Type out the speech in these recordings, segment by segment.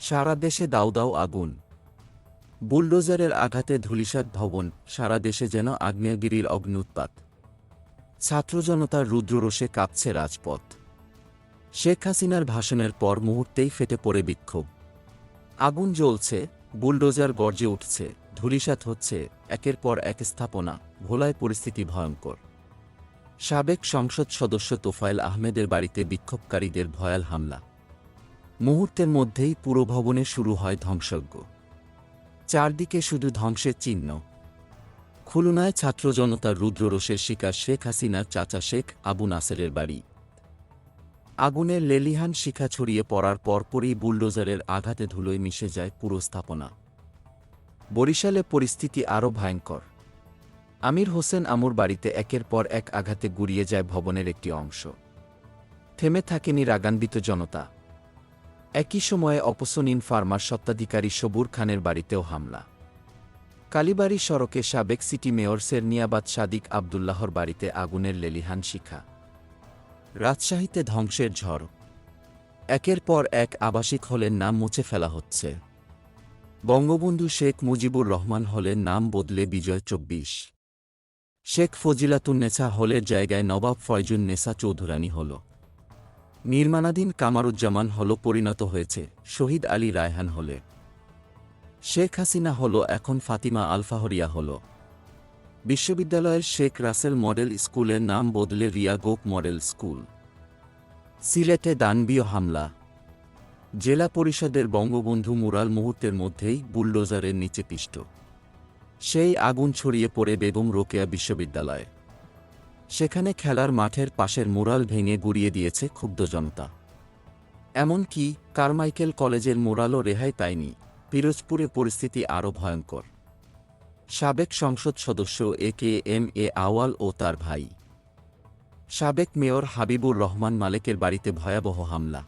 সারা দেশে দাউ আগুন। বুলডোজারের আঘাতে ধুলিসাত ভবন, সারা দেশে যেন আগ্নেয়গিরির অগ্নুৎপাত ছাত্র জনতার রুদ্ররোষে কাঁপছে রাজপথ। শেখ হাসিনার ভাষণের পর মুহূর্তেই ফেটে পড়ে বিক্ষোভ। আগুন জ্বলছে, বুলডোজার গর্জে উঠছে, ধূলিসাৎ হচ্ছে, একের পর এক স্থাপনা, ভোলায় পরিস্থিতি ভয়ঙ্কর। সাবেক সংসদ সদস্য তোফায়েল আহমেদের বাড়িতে বিক্ষোভকারীদের ভয়াল হামলা। মুহূর্তের মধ্যেই পুরো ভবনে শুরু হয় ধ্বংসজ্ঞ। চারদিকে শুধু ধ্বংসের চিহ্ন। খুলনায় ছাত্র জনতার রুদ্ররোষের শিকার শেখ হাসিনার চাচা শেখ আবু নাসেরের বাড়ি। আগুনের লেলিহান শিখা ছড়িয়ে পড়ার পরপরই বুলডোজারের আঘাতে ধুলোয় মিশে যায় পুরো স্থাপনা বরিশালে পরিস্থিতি আরও ভয়ঙ্কর। আমির হোসেন আমুর বাড়িতে একের পর এক আঘাতে গুড়িয়ে যায় ভবনের একটি অংশ। থেমে থাকেনি রাগান্বিত জনতা। একই সময়ে অপসনিন ফার্মার সত্ত্বাধিকারী সবুর খানের বাড়িতেও হামলা। কালীবাড়ি সড়কে সাবেক সিটি মেয়র সেরনিয়াবাদ সাদিক আবদুল্লাহর বাড়িতে আগুনের লেলিহান শিখা। রাজশাহীতে ধ্বংসের ঝড়। একের পর এক আবাসিক হলের নাম মুছে ফেলা হচ্ছে। বঙ্গবন্ধু শেখ মুজিবুর রহমান হলের নাম বদলে বিজয় চব্বিশ। শেখ ফজিলাতুন্নেসা হলের জায়গায় নবাব ফয়জুন নেসা চৌধুরানী হল। নির্মাণাধীন কামারুজ্জামান হল পরিণত হয়েছে, শহীদ আলী রায়হান হলে। শেখ হাসিনা হল এখন ফাতিমা আলফাহরিয়া হল। বিশ্ববিদ্যালয়ের শেখ রাসেল মডেল স্কুলের নাম বদলে রিয়া গোপ মডেল স্কুল। সিলেটে দানবীয় হামলা। জেলা পরিষদের বঙ্গবন্ধু মুরাল মুহূর্তের মধ্যেই বুলডোজারের নিচে পিষ্ট। সেই আগুন ছড়িয়ে পড়ে বেগম রোকেয়া বিশ্ববিদ্যালয়ে। সেখানে খেলার মাঠের পাশের মুরাল ভেঙে গুড়িয়ে দিয়েছে ক্ষুব্ধ জনতা। এমনকি কারমাইকেল কলেজের মুরালও রেহাই পায়নি। পিরোজপুরে পরিস্থিতি আরও ভয়ঙ্কর। সাবেক সংসদ সদস্য এ কে এম এ আওয়াল ও তার ভাই। সাবেক মেয়র হাবিবুর রহমান মালেকের বাড়িতে ভয়াবহ হামলা।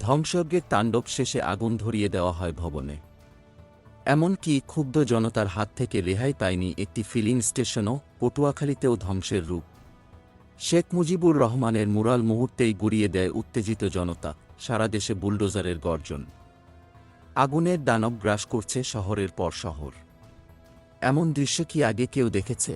ধ্বংসজ্ঞের তাণ্ডব শেষে আগুন ধরিয়ে দেওয়া হয় ভবনে। এমনকি ক্ষুব্ধ জনতার হাত থেকে রেহাই পায়নি একটি ফিলিং স্টেশনও পটুয়াখালীতেও ধ্বংসের রূপ। শেখ মুজিবুর রহমানের মুরাল মুহূর্তেই গুড়িয়ে দেয় উত্তেজিত জনতা, সারা দেশে বুলডোজারের গর্জন। আগুনের দানব গ্রাস করছে শহরের পর শহর। এমন দৃশ্য কি আগে কেউ দেখেছে?